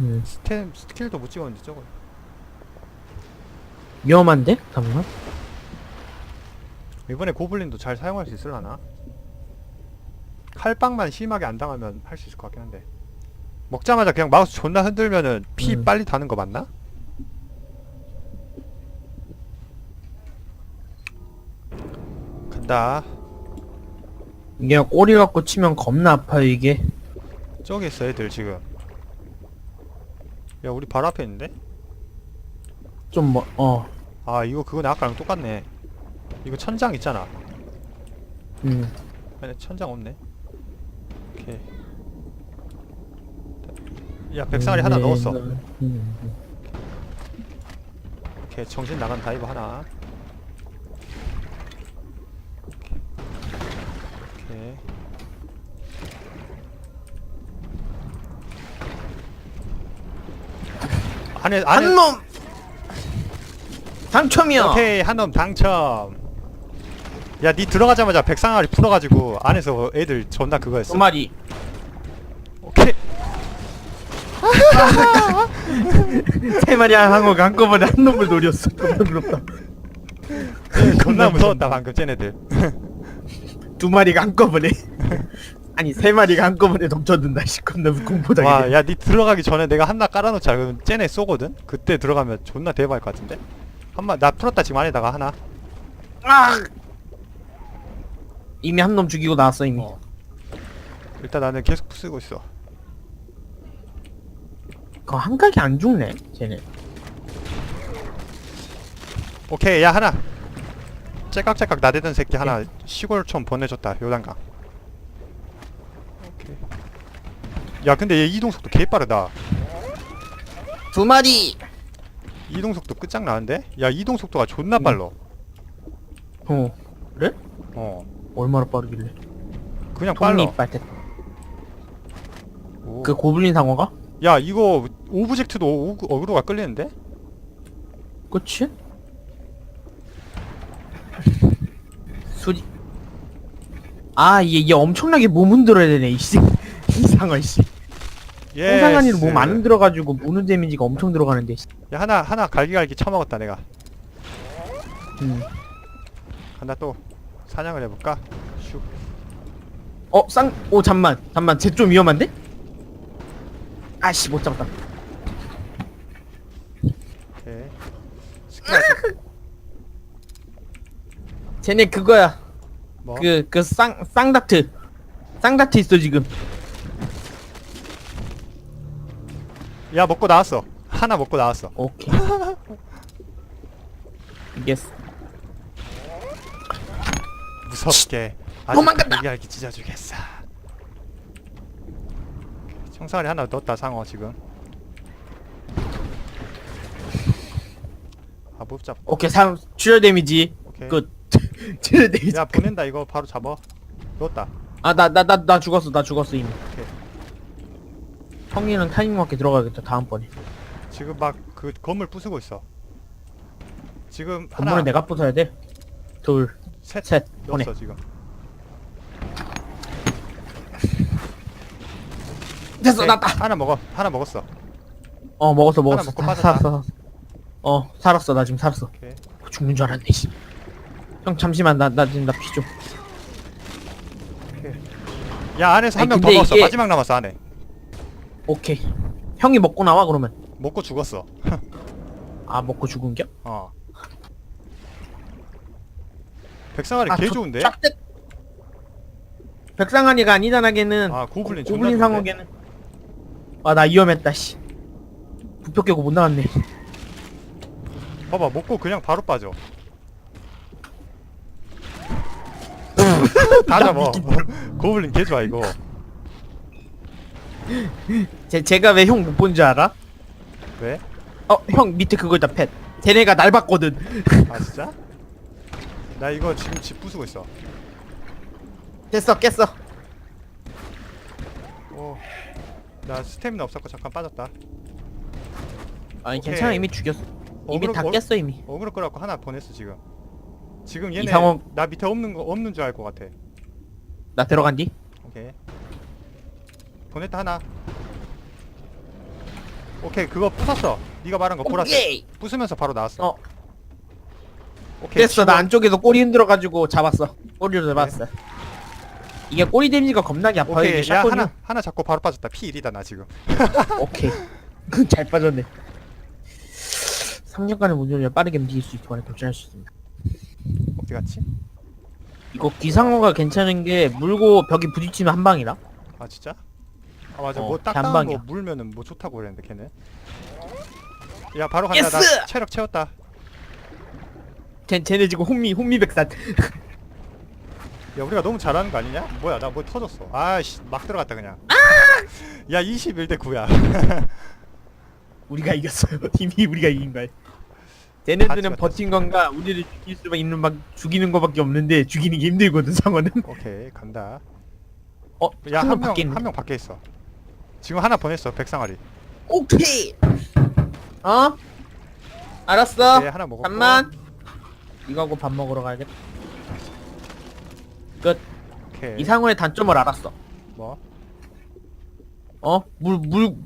음. 스템 스킬도 못 찍었는데 저거 위험한데? 잠깐만. 이번에 고블린도 잘 사용할 수 있을라나? 칼빵만 심하게 안 당하면 할 수 있을 것 같긴 한데 먹자마자 그냥 마우스 존나 흔들면은 피 음. 빨리 다는 거 맞나? 간다 이게 꼬리 갖고 치면 겁나 아파요 이게. 저기 있어 애들 지금 야 우리 바로 앞에 있는데? 좀 뭐, 어. 아 이거 그거네 아까랑 똑같네 이거 천장 있잖아 음. 아니 천장 없네 오케이 야 백상아리 하나 넣었어 음. 오케이 정신 나간 다이버 하나 오케이 안에 안에 한 놈! 당첨이요! 오케이 한놈 당첨 야 니 들어가자마자 백상아리 풀어가지고 안에서 애들 존나 그거였어 두 마리. 오케이 세 마리 항어가 한꺼번에 한 놈을 노렸어. 겁나 부럽다. 겁나 무서웠다 방금 쟤네들 두 마리가 한꺼번에. 아니, 세 마리가 한꺼번에 덮쳐든다. 씨, 겁나 공포당해. 와, 야, 니 들어가기 전에 내가 한나 깔아놓자. 그러면 쟤네 쏘거든? 그때 들어가면 존나 대박일 것 같은데? 한마, 나 풀었다, 지금 안에다가 하나. 아! 이미 한 놈 죽이고 나왔어, 이미. 어. 일단 나는 계속 쓰고 있어. 그거 한 각이 안 죽네, 쟤네. 오케이, 야, 하나. 째깍째깍 나대던 새끼 하나 시골촌 보내줬다, 요단강. 오케이. 야, 근데 얘 이동 속도 개 빠르다. 두 마리! 이동 속도 끝장나는데? 야, 이동 속도가 존나 빨라. 어. 그래? 어. 얼마나 빠르길래. 그냥 빨라. 오. 그 고블린 상어가? 야, 이거 오브젝트도 오, 어그로가 끌리는데? 그치? 수리 아 얘, 얘 엄청나게 몸 흔들어야 되네 이씨 이상한 씨 예. 홍상한이는 몸안 흔들어가지고 무는 데미지가 엄청 들어가는데 씨. 야 하나 하나 갈기갈기 처먹었다 내가 음. 간다 또 사냥을 해볼까? 슉 어 쌍.. 오 잠만 잠만 쟤 좀 위험한데? 아씨 못 잡았다 오케이 스킬 아직 쟤네 그거야 뭐? 그 그 쌍 쌍다트 쌍다트 있어 지금 야 먹고 나왔어. 하나 먹고 나왔어. 오케이. 이게 무섭게. 도망간다! 갈기갈기 찢어주겠어. 청사리 하나 넣었다 상어 지금. 아 몹잡 오케이 상 출혈 데미지. 오케이. 끝 출혈 데미지. 야 보낸다 이거. 바로 잡아. 넣었다. 아나 나 나 나 죽었어 나 죽었어 이미. 오케이. 형이는 타이밍 맞게 들어가야겠다 다음번에 지금 막 그 건물 부수고 있어 지금 하나 건물은 내가 부숴야 돼. 둘, 셋 셋, 보내. 넣었어 지금 됐어, 오케이, 났다. 하나 먹어 하나 먹었어 어, 먹었어, 먹었어. 먹고 다 빠졌다. 살았어, 살았어. 어, 살았어, 나 지금 살았어. 오케이 죽는 줄 알았네, 씨. 형, 잠시만, 나, 나 지금 나 피 좀. 야 안에서 한 아니, 명더 근데 먹었어 이게- 마지막 남았어 안에 오케이. 형이 먹고 나와, 그러면. 먹고 죽었어 아, 먹고 죽은겨? 어 백상아리 아, 개 저 좋은데? 짝대- 백상아리가 아니잖아, 걔는. 아 고블린 존나 고블린 좋은데? 상어 걔는. 아, 나 위험했다, 씨. 부표 깨고 못 나갔네. 봐봐 먹고 그냥 바로 빠져 다 잡아 고블린 개 좋아 이거 제, 제가 왜 형 못 본 줄 알아? 왜? 어, 형 밑에 그거 있다, 펫. 쟤네가 날 봤거든. 아 진짜? 나 이거 지금 집 부수고 있어 됐어, 깼어. 오. 나 스태미나 없었고 잠깐 빠졌다 아니, 오케이. 괜찮아, 이미 죽였어. 이미 어그로- 다 어- 깼어, 이미. 어그로 끌어갖고 하나 보냈어 지금 지금 얘네 이상원- 나 밑에 없는 거 없는 줄 알 것 같아 나 들어간 뒤. 오케이 보냈다 하나. 오케이 그거 부쉈어. 네가 말한 거 보라색. 오케이. 부수면서 바로 나왔어. 어. 오케이 됐어 나 안쪽에서 꼬리 흔들어가지고 잡았어. 꼬리로 잡았어. 이게 꼬리 데미지가 겁나게 아파요 이게 오케이 야 샷건이 하나 하나 잡고 바로 빠졌다. 피 1이다 나 지금. 오케이. 잘 빠졌네. 3년간의 운전을 빠르게 움직일 수 있도록 도전할 수 있습니다. 어디 갔지? 이거 기상어가 괜찮은 게 물고 벽에 부딪히면 한 방이라 아 진짜? 아 맞아. 어, 뭐 딱딱한 거 방이야. 물면은 뭐 좋다고 그랬는데 걔는. 야 바로 간다. 나 예스! 체력 채웠다. 쟤, 쟤네 지금 혼미 혼미백산. 야 우리가 너무 잘하는 거 아니냐? 뭐야 나 뭐 터졌어. 아씨 막 들어갔다 그냥. 야 21 대 9야. 우리가 이겼어요. 이미 우리가 이긴 거야. 쟤네들은 다 버틴 건가? 우리를 죽일 수만 있는 막 죽이는 거밖에 없는데 죽이는 게 힘들거든 상어는. 오케이 간다. 어? 야한한명한 있네. 명 밖에 있어 지금 하나 보냈어 백상아리. 오케이. 어? 알았어. 오케이 하나 먹었고. 잠만. 이거 하고 밥 먹으러 가야겠다. 끝. 오케이. 이상호의 단점을 알았어. 뭐? 어? 물, 물,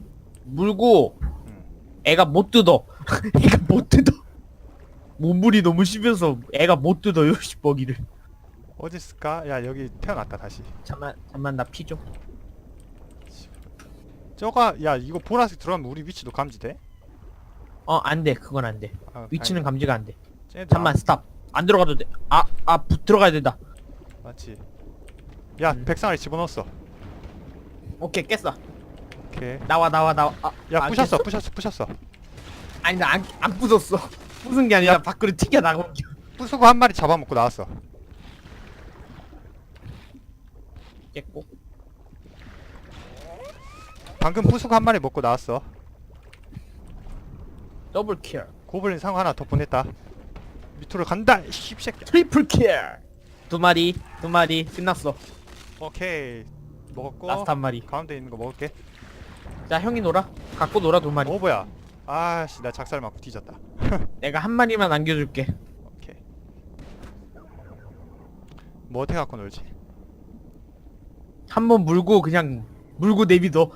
물고 음. 애가 못 뜯어. 애가 못 뜯어. 몸물이 너무 씹혀서 애가 못 뜯어요 씨 먹이를. 어디 있을까? 야 여기 태어났다 다시. 잠만 잠만 나 피 좀 저가 야 이거 보라색 들어가면 우리 위치도 감지돼? 어 안 돼. 그건 안 돼. 아, 위치는 감지가 안돼. 다행이다. 쟤네들 잠만 스탑. 안 들어가도 돼 아아 들어가야 된다. 아, 맞지. 야 음. 백상아리 집어넣었어. 오케이 깼어. 오케이. 나와 나와 나와. 아, 야 안 부셨어 깼어? 부셨어 부셨어. 아니 나 안 안 부쉈어. 부순 게 아니라 밖으로 튀겨 나온 게 부수고 한 마리 잡아먹고 나왔어. 깼고 방금 부수고 한 마리 먹고 나왔어. 더블 킬 고블린 상어 하나 더 보냈다. 밑으로 간다 이 씹새끼야. 트리플 킬두 마리 두 마리. 끝났어. 오케이. 먹었고 라스트 한 마리. 가운데 있는 거 먹을게. 자 형이 놀아. 갖고 놀아 두 마리. 어 뭐야? 아씨 나 작살 맞고 뒤졌다. 내가 한 마리만 남겨줄게. 오케이. 뭐 어떻게 갖고 놀지? 한 번 물고 그냥 물고 내비둬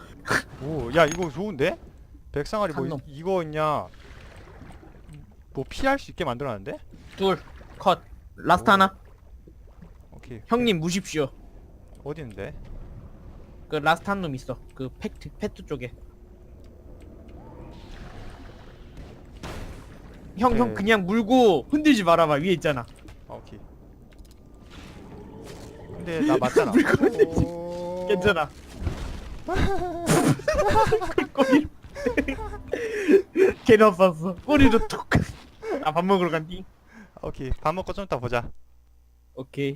오 야 이거 좋은데? 백상아리 뭐 한 놈. 이, 이거 있냐? 뭐 피할 수 있게 만들어놨는데? 둘컷. 라스트 오. 하나. 오케이. 형님 무십시오. 어디 있는데? 그 라스트 한 놈 있어. 그 팩트 페트 쪽에. 형 형 오케이. 그냥 물고 흔들지 말아봐. 위에 있잖아. 아, 오케이. 근데 나 맞잖아. 오... 괜찮아 꼬리 걔 나빴어. 꼬리로 톡아 밥 먹으러 간디 오케이. 밥 먹고 좀 이따 보자. 오케이